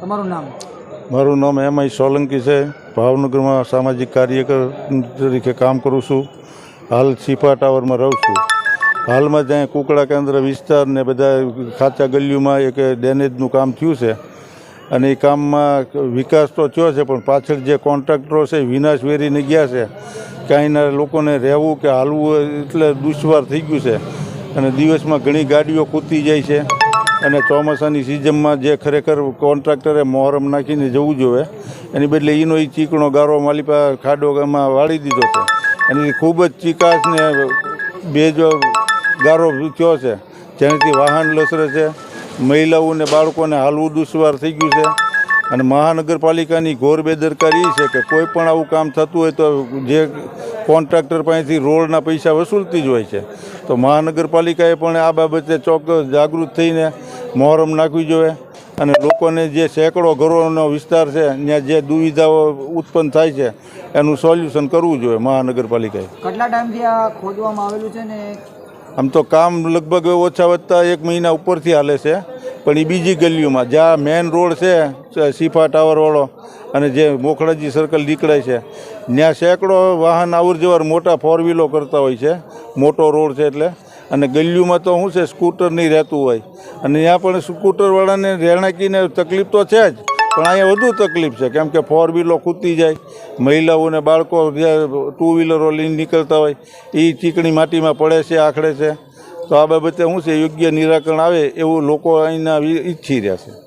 તમારું નામ? મારું નામ એમ આઈ સોલંકી છે. ભાવનગરમાં સામાજિક કાર્યકર તરીકે કામ કરું છું. હાલ સિફા ટાવરમાં રહું છું. હાલમાં જ્યાં કુકડા કેન્દ્ર વિસ્તાર ને બધા ખાચા ગલીઓમાં એક ડેનેજનું કામ થયું છે. અને એ કામમાં વિકાસ તો થયો છે, પણ પાછળ જે કોન્ટ્રાક્ટરો છે વિનાશ વેરીને ગયા છે. કાંઈના લોકોને રહેવું કે હાલવું એટલે દુશ્વાર થઈ ગયું છે. અને દિવસમાં ઘણી ગાડીઓ કૂતી જાય છે. અને ચોમાસાની સિઝનમાં જે ખરેખર કોન્ટ્રાક્ટરે મોહરમ નાખીને જવું જોઈએ, એની બદલે એનો એ ચીકણો ગારો માલિપા ખાડો એમાં વાળી દીધો છે. અને ખૂબ જ ચીકાશને બેજો ગારો થયો છે. જેનાથી વાહન લસરે છે. મહિલાઓને બાળકોને હાલવું દુશ્વાર થઈ ગયું છે. અને મહાનગરપાલિકાની ઘોર બેદરકારી એ છે કે કોઈ પણ આવું કામ થતું હોય તો જે કોન્ટ્રાક્ટર પાસેથી રોડના પૈસા વસૂલતી જ હોય છે. તો મહાનગરપાલિકાએ પણ આ બાબતે ચોક્કસ જાગૃત થઈને મોહરમ નાખવી જોઈએ અને લોકોને જે સેંકડો ઘરોનો વિસ્તાર છે ત્યાં જે દુવિધાઓ ઉત્પન્ન થાય છે એનું સોલ્યુશન કરવું જોઈએ મહાનગરપાલિકાએ. કેટલા ટાઈમથી આ ખોદવામાં આવેલું છે ને? આમ તો કામ લગભગ ઓછા વધતા એક મહિના ઉપરથી હાલે છે. પણ એ બીજી ગલીઓમાં, જ્યાં મેઇન રોડ છે સીફા ટાવરવાળો અને જે મોખડાજી સર્કલ નીકળે છે. ત્યાં સેંકડો વાહન આવર જવર મોટા ફોર વ્હીલો કરતા હોય છે, મોટો રોડ છે એટલે. અને ગલીઓમાં તો શું છે સ્કૂટર નહીં રહેતું હોય. અને ત્યાં પણ સ્કૂટરવાળાને રહેણાંકીને તકલીફ તો છે જ, પણ અહીંયા વધુ તકલીફ છે, કેમ કે ફોર વ્હીલો ખૂતી જાય. મહિલાઓને બાળકો જે ટુ વ્હીલરો લઈને નીકળતા હોય એ ચીકણી માટીમાં પડે છે, આખડે છે. તો આ બાબતે શું છે યોગ્ય નિરાકરણ આવે એવું લોકો અહીંના ઈચ્છી રહ્યા છે.